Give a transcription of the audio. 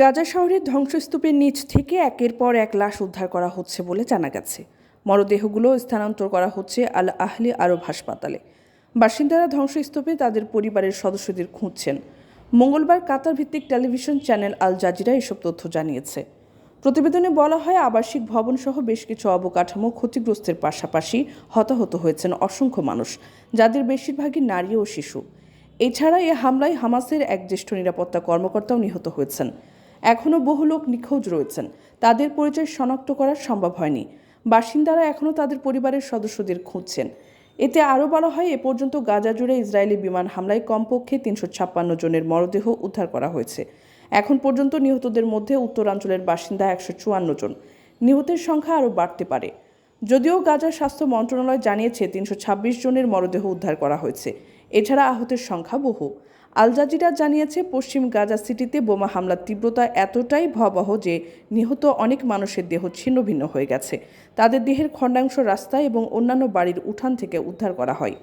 গাজা শহরের ধ্বংসস্তূপের নিচ থেকে একের পর এক লাশ উদ্ধার করা হচ্ছে বলে জানা গেছে। মরদেহগুলো স্থানান্তর করা হচ্ছে আল আহলি আরব হাসপাতালে। বাসিন্দারা ধ্বংসস্তূপে তাদের পরিবারের সদস্যদের খুঁজছেন। মঙ্গলবার কাতার ভিত্তিক টেলিভিশন চ্যানেল আল জাজিরা এসব তথ্য জানিয়েছে। প্রতিবেদনে বলা হয়, আবাসিক ভবন সহ বেশ কিছু অবকাঠামো ক্ষতিগ্রস্তের পাশাপাশি হতাহত হয়েছেন অসংখ্য মানুষ, যাদের বেশিরভাগই নারী ও শিশু। এছাড়া এ হামলায় হামাসের এক জ্যেষ্ঠ নিরাপত্তা কর্মকর্তাও নিহত হয়েছেন। এখনও বহু লোক নিখোঁজ রয়েছেন। তাদের পরিচয় শনাক্ত করা সম্ভব হয়নি। বাসিন্দারা এখনও তাদের পরিবারের সদস্যদের খুঁজছেন। এতে আরও বলা হয়, এ পর্যন্ত গাজা জুড়ে ইসরায়েলি বিমান হামলায় কমপক্ষে তিনশো ছাপ্পান্ন জনের মরদেহ উদ্ধার করা হয়েছে। এখন পর্যন্ত নিহতদের মধ্যে উত্তরাঞ্চলের বাসিন্দা একশো চুয়ান্ন জন। নিহতের সংখ্যা আরও বাড়তে পারে। যদিও গাজার স্বাস্থ্য মন্ত্রণালয় জানিয়েছে, তিনশো ছাব্বিশ জনের মরদেহ উদ্ধার করা হয়েছে। এছাড়া আহতের সংখ্যা বহু। আল জাজিরা জানিয়েছে, পশ্চিম গাজা সিটিতে বোমা হামলার তীব্রতা এতটাই ভয়াবহ যে নিহত অনেক মানুষের দেহ ছিন্ন ভিন্ন হয়ে গেছে। তাদের দেহের খণ্ডাংশ রাস্তা এবং অন্যান্য বাড়ির উঠান থেকে উদ্ধার করা হয়।